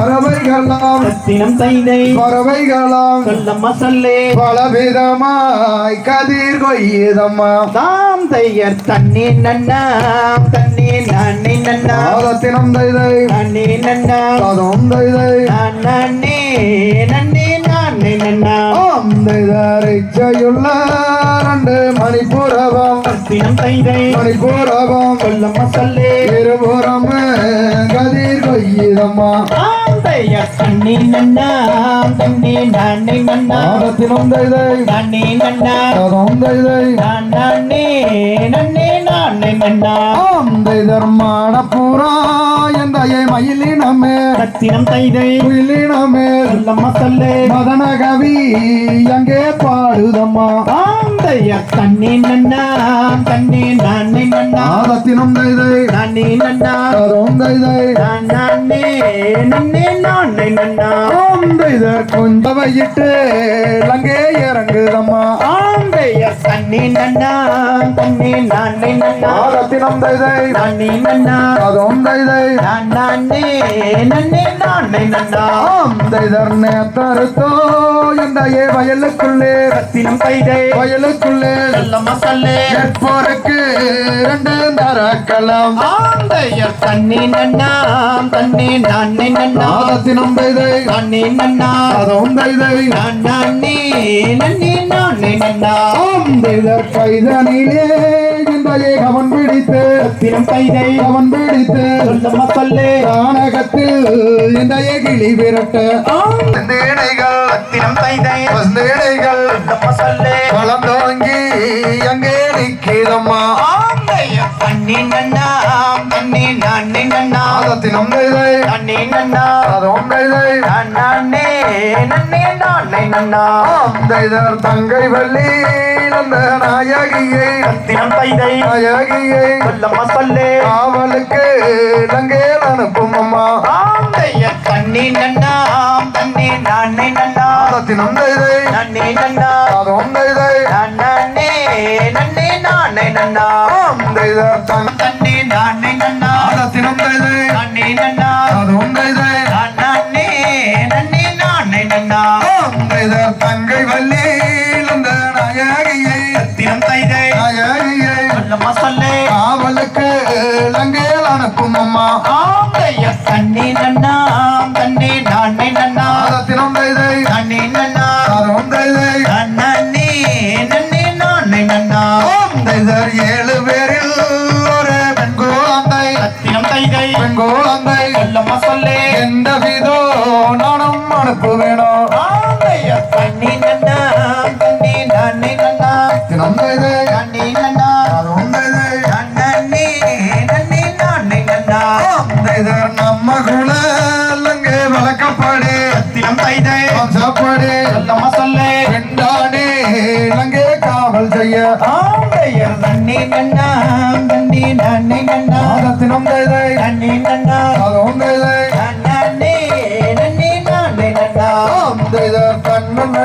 பறவைகளாம் ரத்தினம் தைதை பறவைகளாம் சொல்லம்மா சொல்லே. பலவிதமாய் கதிர் கொய்யுதம்மா. தாம் தையர் தண்ணி நன்னா தண்ணி நன்னி நன்னா. பாதத்தினம் தைதை நன்னி நன்னா. பதம் தைதை. நன்னி நன்னி நன்னி நன்னா. ஆம் தைதரிச்சையுள்ள ரெண்டு மணிப்புறவம். ரத்தினம் தைதை மணிப்புறவம். சொல்லம்மா சொல்லே. இருபுறம் கதிர் கொய்யுதம்மா. தண்ணி நன்னா தண்ணி நன்னி நன்னா பாதத்தினம் தைதை நன்னி பதம் தைதை நன்னி நன்னி நன்னி ஆம் தைதர்மான பூரா எந்தையை மயிலினமே. ரத்தினம் தைதை குயிலினமே. சொல்லம்மா சொல்லே. மதன கவி அங்கே பாடுதம்மா. ஆந்தைய தண்ணி நன்னா தண்ணி நன்னி நன்னா ஆதத்தினம் தைதை. நன்னி நன்னா. கதம் தைதை நன்னி நன்னி நன்னி நன்னா. ஆம் தைதர் கொஞ்சம் வையிட்டு லங்கே இறங்குதம்மா. ஆந்தைய தண்ணி நன்னா தண்ணி நன்னி. நன்னா ஆதத்தினம் தைதை நன்னி. நன்னா கதம் தைதை நன்னி நன்னி நன்னி நன்னா. ஆம் தைதர் நேத்தருத்தோ எந்தையே வயலுக்குள்ளே. ரத்தினம் தைதை வயலுக்குள்ளே. சொல்லம்மா சொல்லே நெற்போருக்கு ரெண்டு தரக்கலாம். ஆந்தைய தண்ணி நன்னா தண்ணி நன்னி நன்னா. ஆதத்தினம் தைதை நன்னி. நன்னா கதம் தைதை நன்னி நன்னி நன்னி நன்னா. ஆம் தைதர் கைதனிலே எந்தையே அவன் பிடித்து. ரத்தினம் தைதை அவன் பிடித்து. சொல்லம்மா சொல்லே எந்தையே கிளி விரட்ட. தேனைகள் தங்கை வள்ளி நந்த நாயகியை. ரத்தினம் தைதை நாயகியை. சொல்லம்மா சொல்லே. காவலுக்கு லங்கேல் அனுப்பும் அம்மா. தண்ணி நன்னா தண்ணி நன்னி நன்னா ஆதத்தினம் தைதை நன்னி நன்னா கதம் தைதை நன்னி நன்னி நன்னி நன்னா தங் தண்ணி நன்னி. நன்னா ஆதத்தினம் தைதை நன்னி. நன்னா கதம் தைதை நன்னி நன்னி நன்னி. நன்னா தைதர் தங்கை வள்ளி நந்த நாயகியை. ரத்தினம் தைதை. நாயகியை. சொல்லம்மா சொல்லே. காவலுக்கு லங்கேல் அனுப்பும் அம்மா. தண்ணி நன்னா. தண்ணி நன்னி குழந்தை சொல்லம்மா சொல்லே. எந்த விதோ நானும் அனுப்புவேனோ ஆந்தைய தண்ணி நன்னா தண்ணி நன்னி நன்னா. தினம் தைதை நன்னி. நன்னா கதம் தைதை நன்னி நன்னி. நன்னி நன்னா ஆம் தைதர் நம்ம ரத்தினம் தைதை சாப்பாடு நன்னா நன்னி நன்னா நன்னி நன்னா தைதை நன்னி நன்னி நன்னி நன்னா தைதர் கண்ணன்